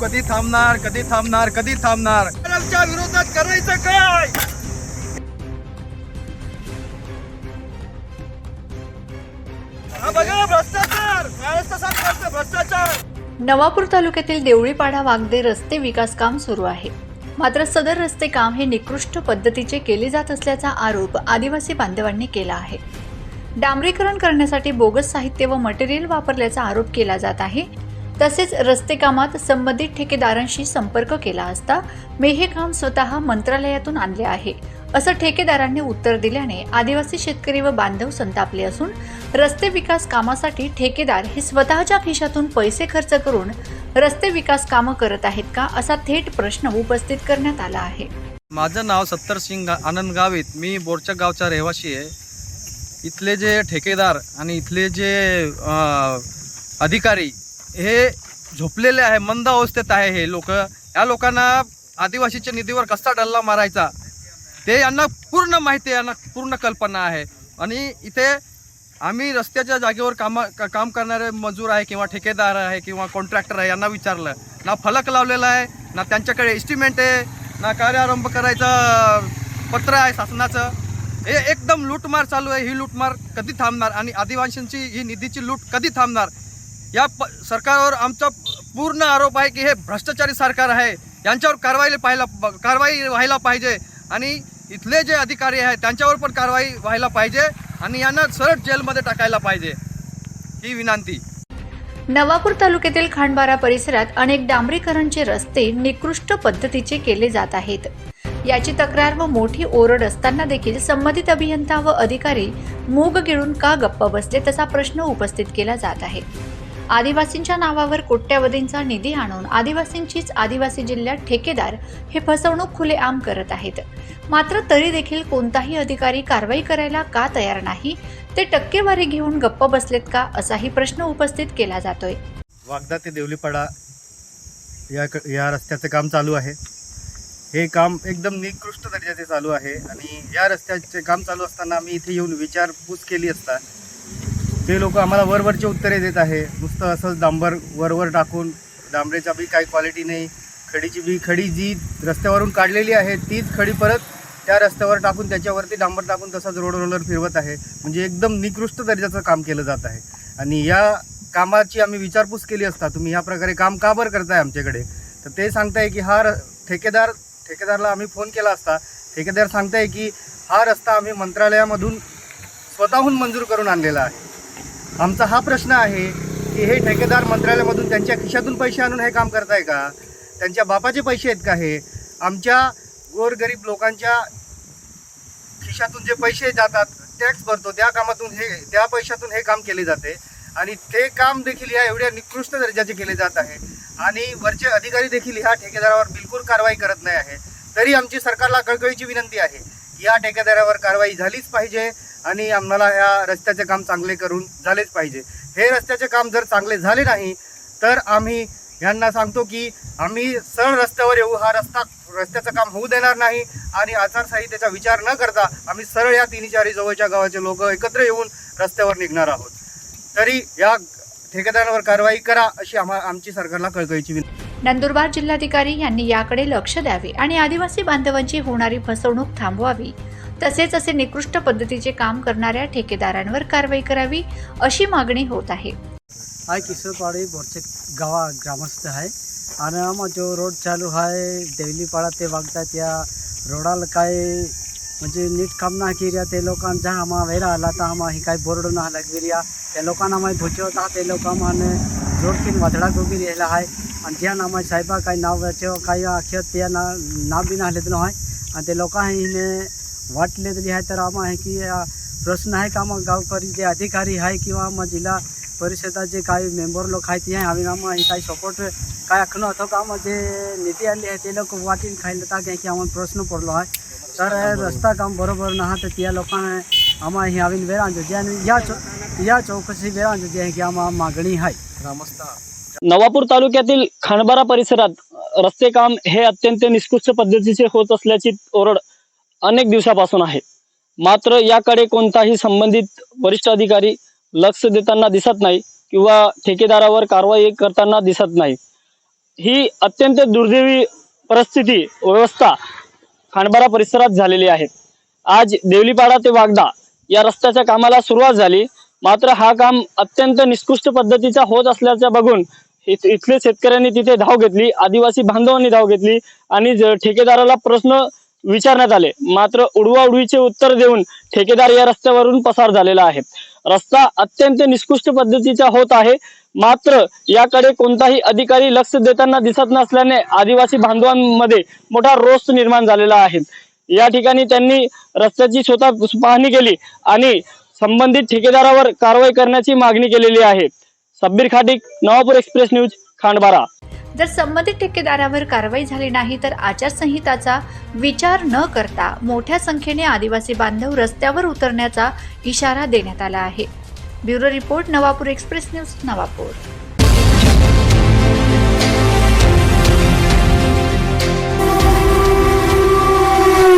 कधी थांबणार कधी थांबणार कधी थांबणार? विरोधात करायचं काय? हा बघा भ्रष्टाचार! महाराष्ट्र सरकारचं भ्रष्टाचार! नवापूर तालुक्यातील देवळीपाडा वागदे रस्ते विकास काम सुरू आहे. मात्र सदर रस्ते काम हे निकृष्ट पद्धतीचे केले जात असल्याचा आरोप आदिवासी बांधवांनी केला आहे. डांबरीकरण करण्यासाठी बोगस साहित्य व मटेरियल वापरल्याचा आरोप केला जात आहे. तसेच रस्ते कामात संबंधित ठेकेदारांशी संपर्क केला असता मी हे काम स्वतः मंत्रालयातून आणले आहे. असं ठेकेदारांनी उत्तर दिल्याने आदिवासी शेतकरी व बांधव संतापले असून रस्ते विकास कामासाठी ठेकेदार हे स्वतःच्या खिशातून पैसे खर्च करून रस्ते विकास कामं करत आहेत का असा थेट प्रश्न उपस्थित करण्यात आला आहे. माझं नाव सत्तर सिंग आनंद गावित. मी बोरच्या गावचा रहिवासी आहे. इथले जे ठेकेदार आणि इथले जे अधिकारी हे झोपलेले आहे मंद अवस्थेत आहे हे लोक. या लोकांना आदिवासीच्या निधीवर कसा डल्ला मारायचा? ते यांना पूर्ण माहिती यांना पूर्ण कल्पना आहे. आणि इथे आम्ही रस्त्याच्या जागेवर कामा काम करणारे मजूर आहे किंवा ठेकेदार आहे किंवा कॉन्ट्रॅक्टर आहे यांना विचारलं. ना फलक लावलेला आहे ना त्यांच्याकडे एस्टिमेट आहे ना कार्यारंभ करायचं पत्र आहे शासनाचं. हे एकदम लूटमार चालू आहे ही लूटमार कधी थांबणार? आणि आदिवासींची ही निधीची लूट कधी थांबणार? या प सरकारवर आमचा पूर्ण आरोप आहे की हे भ्रष्टाचारी सरकार आहे. यांच्यावर कारवाई पाहायला कारवाई व्हायला पाहिजे. आणि इथले जे अधिकारी आहेत त्यांच्यावर पण कारवाई व्हायला पाहिजे आणि यांना सरळ जेलमध्ये टाकायला पाहिजे. ही विनंती. नवापूर तालुक्यातील खांडबारा परिसरात अनेक डांबरीकरणचे रस्ते निकृष्ट पद्धतीचे केले जात आहेत. याची तक्रार व मोठी ओरड असताना देखील संबंधित अभियंता व अधिकारी मूग गिळून का गप्प बसले तसा प्रश्न उपस्थित केला जात आहे. आदिवासींच्या नावावर कोट्यावधींचा निधी आणून आदिवासींचीच आदिवासी जिल्ह्यात ठेकेदार हे फसवणूक खुलेआम करत आहेत. मात्र तरी देखील कोणताही अधिकारी कारवाई करायला का तयार नाही? ते टक्केवारी घेऊन गप्प बसलेत का? असाही प्रश्न उपस्थित केला जातोय. वागदा ते देवलीपाडा या क- या रस्त्याचं काम चालू आहे. हे काम एकदम निकृष्ट दर्जाचे चालू आहे आणि या रस्त्याचे काम चालू असताना आम्ही इथे येऊन विचारपूस केली असता ते लोक आम्हाला वरवरचे उत्तरे देत आहे. नुसतं असंच डांबर वरवर टाकून डांबरेचा बी काही क्वालिटी नाही. खडीची बी खडी जी रस्त्यावरून काढलेली आहे तीच खडी परत त्या रस्त्यावर टाकून त्याच्यावरती डांबर टाकून तसाच रोड रोलर फिरवत आहे. म्हणजे एकदम निकृष्ट दर्जाचं काम केलं जात आहे. आणि या कामाची आम्ही विचारपूस केली असता तुम्ही ह्या प्रकारे काम का बरं करताय आमच्याकडे? तर ते सांगताय की हा र ठेकेदार ठेकेदारला आम्ही फोन केला असता. ठेकेदार सांगताय की हा रस्ता आम्ही मंत्रालयामधून स्वतःहून मंजूर करून आणलेला आहे. आमचा हा प्रश्न आहे की हे ठेकेदार मंत्रालयामधून त्यांच्या खिशातून पैसे आणून हे काम करताय का? त्यांच्या बापाचे पैसे आहेत का हे? आमच्या गोरगरीब लोकांच्या खिशातून जे पैसे जातात टॅक्स भरतो त्या कामातून हे त्या पैशातून हे काम केले जाते. आणि ते काम देखील या एवढ्या निकृष्ट दर्जाचे केले जात आहे. आणि वरचे अधिकारी देखील ह्या ठेकेदारावर बिलकुल कारवाई करत नाही आहे. तरी आमची सरकारला कळकळीची विनंती आहे या ठेकेदारावर कारवाई झालीच पाहिजे. आणि आम्हाला या रस्त्याचे काम चांगले करून झालेच पाहिजे. हे रस्त्याचे काम जर चांगले झाले नाही तर आम्ही यांना सांगतो की आम्ही सरळ रस्त्यावर येऊ. हा रस्ता रस्त्याचं काम होऊ देणार नाही आणि आचारसंहितेचा विचार न करता आम्ही सरळ या तिन्ही चारी जवळच्या गावाचे लोक एकत्र येऊन रस्त्यावर निघणार आहोत. तरी या ठेकेदारांवर कारवाई करा अशी आम्हा आमची सरकारला कळकळीची विनंती. नंदुरबार जिल्हाधिकारी यांनी याकडे लक्ष द्यावे आणि आदिवासी बांधवांची होणारी फसवणूक थांबवावी. तसेच असे निकृष्ट पद्धतीचे काम करणाऱ्या ठेकेदारांवर कारवाई करावी अशी मागणी होत आहे. हाय किशोरपाडी भोरचे बोरचे गावा ग्रामस्थ आहे आणि आम्हा जो रोड चालू आहे देवलीपाडा ते वागतात या रोडाला काय म्हणजे नीट काम ना केल्या ते लोकांचा आम्हा वेळा आला तर आम्हा ही काय बोर्ड ना लागविरिया त्या लोकांना मागीर भुचे होता ते लोक आम्हाला जोडकीन वादळा गोगी राहिला आहे आणि ज्या नामा साहेबा काही नाव काही अक्षर त्या ना नाव बी नाहले आहे आणि ते लोकां हिने वाटले तरी आहे तर आम्हा आहे की प्रश्न आहे का मग गावकरी जे अधिकारी आहे किंवा मग जिल्हा परिषदाचे काही मेंबर लोक आहेत ते आम्ही आम्हा हे काही सपोर्ट काय आखणं होतं का मग जे निधी आले आहे ते लोक वाटीन खायला टाक की आम्हाला प्रश्न पडलो आहे. तर रस्ता काम बरोबर ना तर त्या लोकांना आम्हा हे हावीन वेळा जे आणि या चौ या चौकशी वेळा जे आहे की आम्हा मागणी आहे. ग्रामस्थ. नवापूर तालुक्यातील खांडबारा परिसरात रस्ते काम हे अत्यंत निष्कृष्ट पद्धतीचे होत असल्याची ओरड अनेक दिवसापासून आहे. मात्र याकडे कोणताही संबंधित वरिष्ठ अधिकारी लक्ष देताना दिसत नाही किंवा ठेकेदारावर कारवाई करताना दिसत नाही. ही अत्यंत दुर्दैवी परिस्थिती व्यवस्था खांडबारा परिसरात झालेली आहे. आज देवलीपाडा ते वागदा या रस्त्याच्या कामाला सुरुवात झाली. मात्र हा काम अत्यंत निष्कृष्ट पद्धतीचा होत असल्याचं बघून इथ- इथले शेतकऱ्यांनी तिथे धाव घेतली आदिवासी बांधवांनी धाव घेतली आणि ज- ठेकेदाराला प्रश्न विचारण्यात आले. मात्र उडवा उडवीचे उत्तर देऊन ठेकेदार या रस्त्यावरून पसार झालेला आहे. रस्ता अत्यंत निष्कृष्ट पद्धतीचा होत आहे. मात्र याकडे कोणताही अधिकारी लक्ष देताना दिसत नसल्याने आदिवासी बांधवांमध्ये मोठा रोष निर्माण झालेला आहे. या ठिकाणी त्यांनी रस्त्याची स्वतः पाहणी केली आणि संबंधित ठेकेदारावर कारवाई करण्याची मागणी केलेली आहे. Sabbir Khatik Navapur express news Khandbara. जर संबंधित ठेकेदारावर कारवाई झाली नाही तर आचारसंहिताचा विचार न करता मोठ्या संख्येने आदिवासी बांधव रस्त्यावर उतरण्याचा इशारा देण्यात आला आहे. Bureau report Navapur express news Navapur.